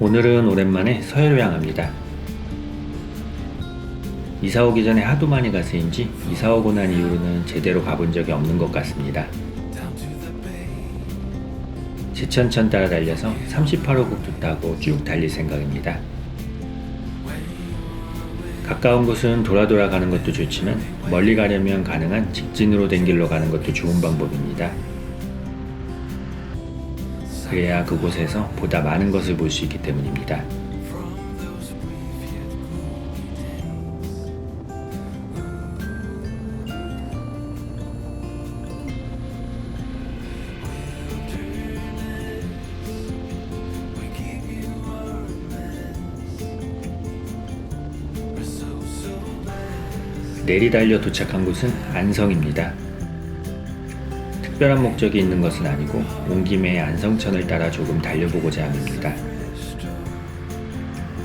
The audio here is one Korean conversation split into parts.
오늘은 오랜만에 서해로 향합니다. 이사 오기 전에 하도 많이 가서인지 이사 오고 난 이후로는 제대로 가본 적이 없는 것 같습니다. 제천천 따라 달려서 38호 국도 타고 쭉 달릴 생각입니다. 가까운 곳은 돌아 돌아 가는 것도 좋지만 멀리 가려면 가능한 직진으로 된 길로 가는 것도 좋은 방법입니다. 그래야 그곳에서 보다 많은 것을 볼 수 있기 때문입니다. 내리달려 도착한 곳은 안성입니다. 특별한 목적이 있는 것은 아니고 온 김에 안성천을 따라 조금 달려보고자 합니다.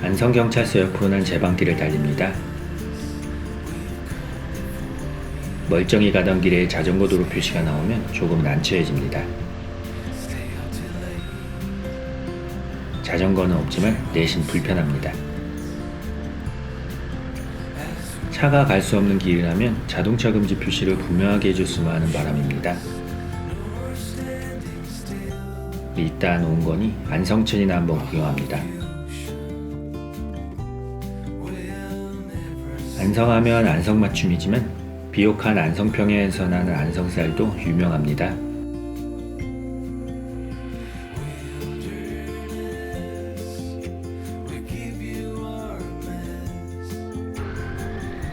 안성경찰서 옆으로 난 제방길을 달립니다. 멀쩡히 가던 길에 자전거 도로 표시가 나오면 조금 난처해집니다. 자전거는 없지만 내심 불편합니다. 차가 갈 수 없는 길이라면 자동차 금지 표시를 분명하게 해줬으면 하는 바람입니다. 일단 온 거니 안성천이나 한번 구경합니다. 안성하면 안성 맞춤이지만 비옥한 안성평야에서 나는 안성쌀도 유명합니다.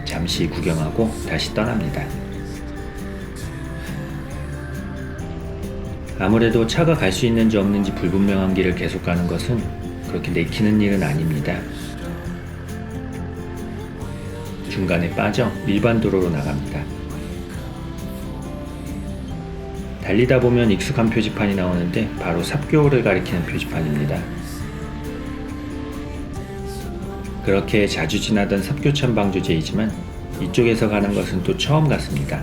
잠시 구경하고 다시 떠납니다. 아무래도 차가 갈 수 있는지 없는지 불분명한 길을 계속 가는 것은 그렇게 내키는 일은 아닙니다. 중간에 빠져 일반 도로로 나갑니다. 달리다 보면 익숙한 표지판이 나오는데 바로 삽교를 가리키는 표지판입니다. 그렇게 자주 지나던 삽교천 방조제이지만 이쪽에서 가는 것은 또 처음 같습니다.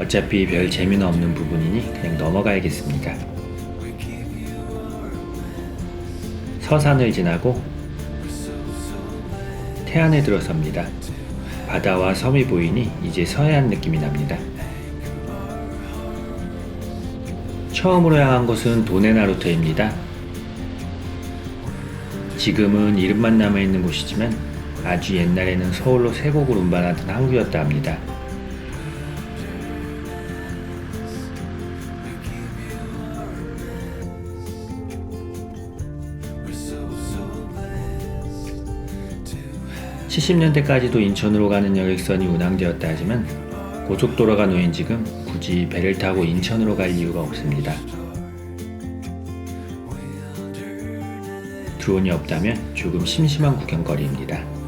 어차피 별 재미는 없는 부분이니 그냥 넘어가야겠습니다. 서산을 지나고 태안에 들어섭니다. 바다와 섬이 보이니 이제 서해안 느낌이 납니다. 처음으로 향한 곳은 도네나루터입니다. 지금은 이름만 남아있는 곳이지만 아주 옛날에는 서울로 세곡을 운반하던 항구였다 합니다. (70년대까지도) 인천으로 가는 여객선이 운항되었다 하지만 고속도로가 놓인 지금 굳이 배를 타고 인천으로 갈 이유가 없습니다. 드론이 없다면 조금 심심한 구경거리입니다.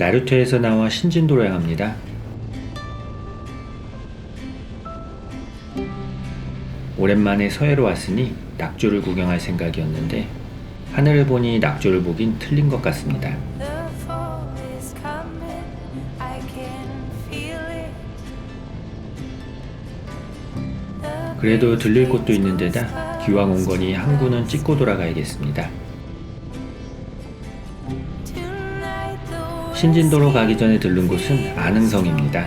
나루토에서 나와 신진도로 향합니다. 오랜만에 서해로 왔으니 낙조를 구경할 생각이었는데 하늘을 보니 낙조를 보긴 틀린 것 같습니다. 그래도 들릴 곳도 있는 데다 기왕 온 거니 항구는 찍고 돌아가야겠습니다. 신진도로 가기 전에 들른 곳은 안흥성입니다.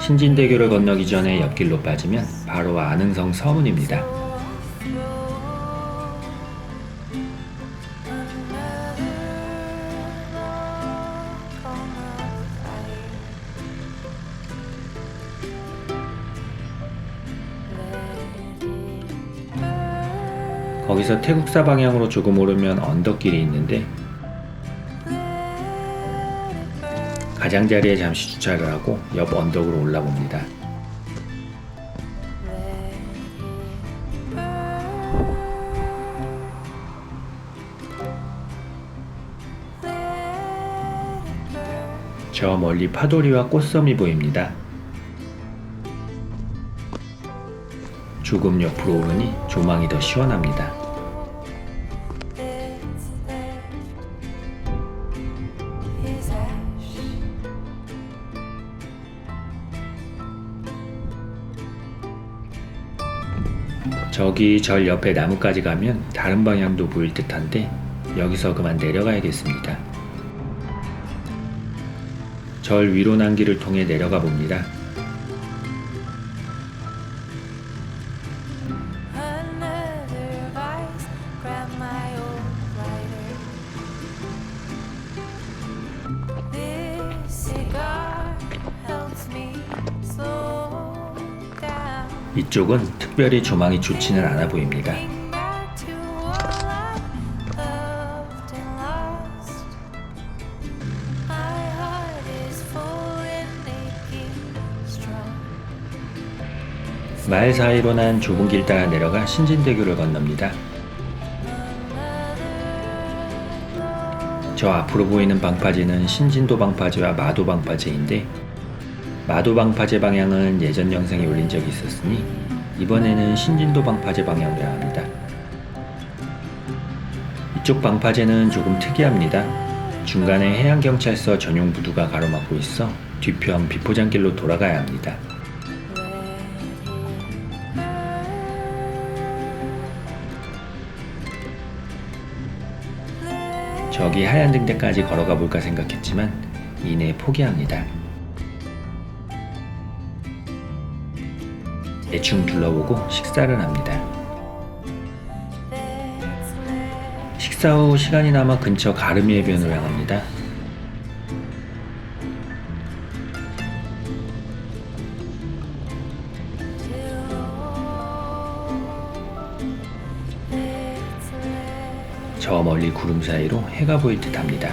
신진대교를 건너기 전에 옆길로 빠지면 바로 안흥성 서문입니다. 거기서 태국사 방향으로 조금 오르면 언덕길이 있는데 가장자리에 잠시 주차를 하고 옆 언덕으로 올라봅니다. 저 멀리 파도리와 꽃섬이 보입니다. 조금 옆으로 오르니 조망이 더 시원합니다. 저기 절 옆에 나무까지 가면 다른 방향도 보일 듯한데 여기서 그만 내려가야겠습니다. 절 위로 난 길을 통해 내려가 봅니다. 이쪽은 특별히 조망이 좋지는 않아 보입니다. 마을 사이로 난 좁은 길 따라 내려가 신진대교를 건넙니다. 저 앞으로 보이는 방파제는 신진도 방파제와 마도 방파제인데 마도 방파제 방향은 예전 영상에 올린 적이 있었으니 이번에는 신진도 방파제 방향으로 향합니다. 이쪽 방파제는 조금 특이합니다. 중간에 해양경찰서 전용 부두가 가로막고 있어 뒤편 비포장길로 돌아가야 합니다. 저기 하얀 등대까지 걸어가 볼까 생각했지만 이내 포기합니다. 대충 둘러보고 식사를 합니다. 식사 후 시간이 남아 근처 가르미 해변으로 향합니다. 저 멀리 구름 사이로 해가 보일 듯 합니다.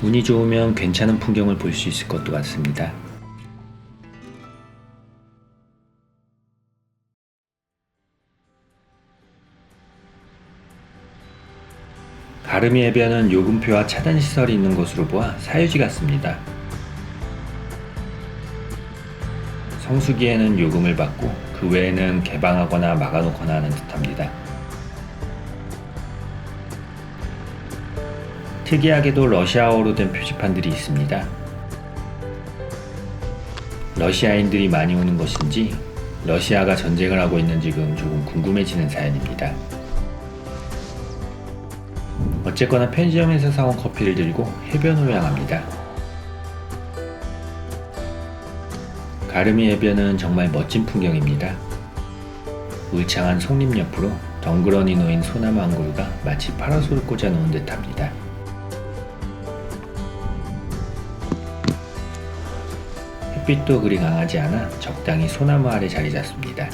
운이 좋으면 괜찮은 풍경을 볼 수 있을 것도 같습니다. 가르미 해변은 요금표와 차단 시설이 있는 곳으로 보아 사유지 같습니다. 성수기에는 요금을 받고 그 외에는 개방하거나 막아놓거나 하는 듯합니다. 특이하게도 러시아어로 된 표지판들이 있습니다. 러시아인들이 많이 오는 것인지 러시아가 전쟁을 하고 있는 지금 조금 궁금해지는 사연입니다. 어쨌거나 편의점에서 사온 커피를 들고 해변으로 향합니다. 가르미 해변은 정말 멋진 풍경입니다. 울창한 송림 옆으로 덩그러니 놓인 소나무 한 그루가 마치 파라솔을 꽂아 놓은 듯합니다. 햇빛도 그리 강하지 않아 적당히 소나무 아래 자리 잡습니다.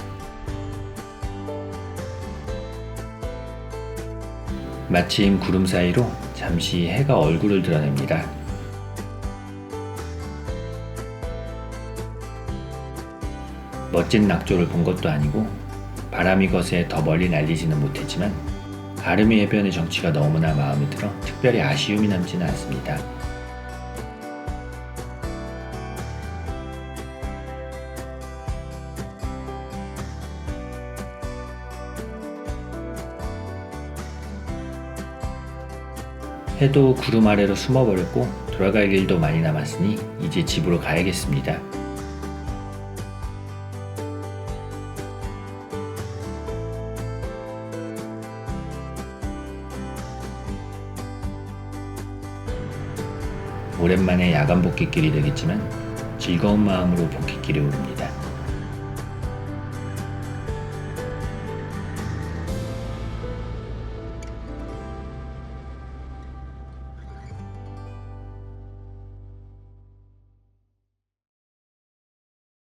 마침 구름 사이로 잠시 해가 얼굴을 드러냅니다. 멋진 낙조를 본 것도 아니고 바람이 거세 더 멀리 날리지는 못했지만 가르미 해변의 정취가 너무나 마음에 들어 특별히 아쉬움이 남지는 않습니다. 해도 구름 아래로 숨어버렸고 돌아갈 길도 많이 남았으니 이제 집으로 가야겠습니다. 오랜만에 야간 복귀길이 되겠지만 즐거운 마음으로 복귀길에 오릅니다.